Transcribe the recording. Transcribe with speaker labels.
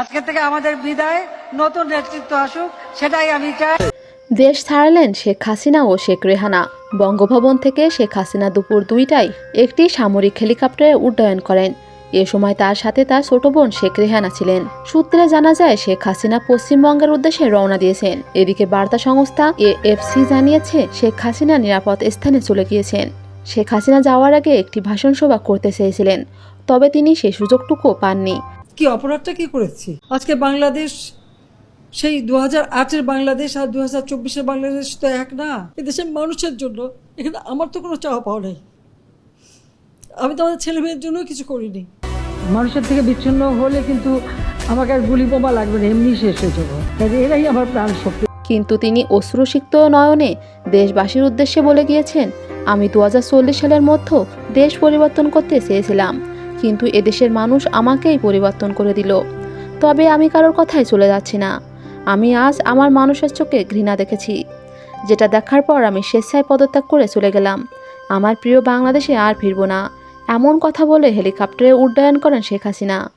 Speaker 1: আজকে থেকে আমাদের বিদায়। নতুন নেতৃত্ব আসুক, সেটাই আমি চাই।
Speaker 2: দেশ ছাড়লেন শেখ হাসিনা ও শেখ রেহানা। বঙ্গভবন থেকে শেখ হাসিনা দুপুর দুইটায় একটি সামরিক হেলিকপ্টারে উড্ডয়ন করেন। এ সময় তার সাথে তার ছোট বোন শেখ রেহানা ছিলেন। সূত্রে জানা যায়, শেখ হাসিনা পশ্চিমবঙ্গের উদ্দেশ্যে রওনা দিয়েছেন। এদিকে বার্তা সংস্থা এএফসি জানিয়েছে, শেখ হাসিনা নিরাপদ স্থানে চলে গিয়েছেন। শেখ হাসিনা যাওয়ার আগে একটি ভাষণ সভা করতে চেয়েছিলেন, তবে তিনি সেই সুযোগটুকু পাননি।
Speaker 3: কি অপরাধটা কি করেছি? আজকে বাংলাদেশ সেই দু হাজার আটের বাংলাদেশ আর দু হাজার চব্বিশের বাংলাদেশ তো এক না। এদেশের মানুষের জন্য এখানে আমার তো কোনো চাওয়া পাওয়া নেই। আমি তো আমাদের ছেলে মেয়ের জন্য কিছু করিনি।
Speaker 1: মানুষের থেকে বিচ্ছিন্ন হলে কিন্তু আমাকে আর গুলি বোমা লাগবে না এমনি শেষ হয়ে যাব। এরাই আমার প্রাণ শক্তি।
Speaker 2: কিন্তু তিনি অশ্রুসিক্ত নয়নে দেশবাসীর উদ্দেশ্যে বলে গিয়েছেন আমি দু হাজার চল্লিশ সালের মধ্যে দেশ পরিবর্তন করতে চেয়েছিলাম। কিন্তু এদেশের মানুষ আমাকেই পরিবর্তন করে দিল। তবে আমি কারোর কথায় চলে যাচ্ছি না। আমি আজ আমার মানুষের চোখে ঘৃণা দেখেছি। যেটা দেখার পর আমি স্বেচ্ছায় পদত্যাগ করে চলে গেলাম। আমার প্রিয় বাংলাদেশে আর ফিরব না। এমন কথা বলে হেলিকপ্টারে উড্ডয়ন করেন শেখ হাসিনা।